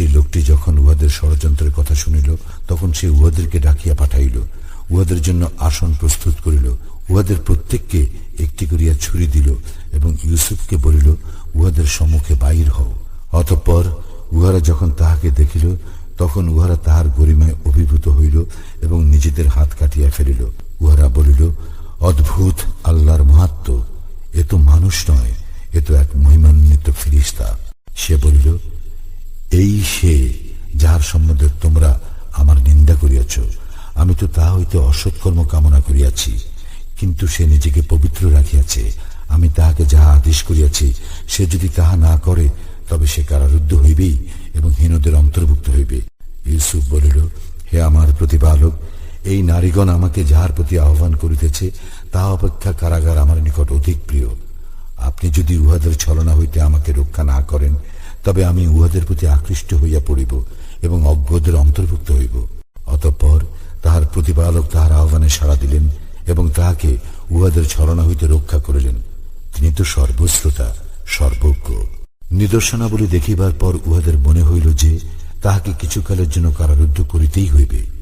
সেই লোকটি যখন উহাদের ষড়যন্ত্রের কথা শুনিল, তখন সে উহাদেরকে ডাকিয়া পাঠাইল। উহাদের জন্য আসন প্রস্তুত করিল। উহাদের প্রত্যেককে একটি করিয়া ছুরি দিল এবং ইউসুফকে বলিল, উহাদের সম্মুখে বাহির হও। অতঃপর উহারা যখন তাহাকে দেখিল, তখন উহারা তাহার গরিমায় অভিভূত হইল এবং নিজেদের হাত কাটিয়া ফেলিল। উহারা বলিল, অদ্ভুত, আল্লাহর মাহাত্ম। এ তো মানুষ নয়, এ তো এক মহিমান্বিত ফিরিস্তা। সে বলিল যাহার সম্বন্ধে তোমরা আমার নিন্দা করিয়াছ। আমি তো তাহা হইতে অসৎকর্ম কামনা করিয়াছি। কিন্তু সে নিজেকে পবিত্র রাখিয়াছে। আমি তাহাকে যাহা আদেশ করিয়াছি, সে যদি তাহা না করে, তবে সে কারারুদ্ধ হইবেই এবং হীনদের অন্তর্ভুক্ত হইবে। ইউসুফ বলিল, হে আমার প্রতিপালক, এই নারীগণ আমাকে যাহার প্রতি আহ্বান করিতেছে, তাহা অপেক্ষা কারাগার আমার নিকট অধিক প্রিয়। আপনি যদি উহাদের ছলনা হইতে আমাকে রক্ষা না করেন, তবে আমি উহাদের প্রতি আকৃষ্ট হইয়া পড়িব। এবং অজ্ঞদের অন্তর্ভুক্ত হইব। অতঃপর তাহার প্রতিপালক তাহার আহ্বানে সাড়া দিলেন এবং তাহাকে উহাদের ছলনা হইতে রক্ষা করিলেন। তিনি তো সর্বশ্রোতা, সর্বজ্ঞ। নিদর্শনাবলী দেখিবার পর উহাদের মনে হইল যে তাহাকে কিছুকালের জন্য কারারুদ্ধ করিতেই হইবে।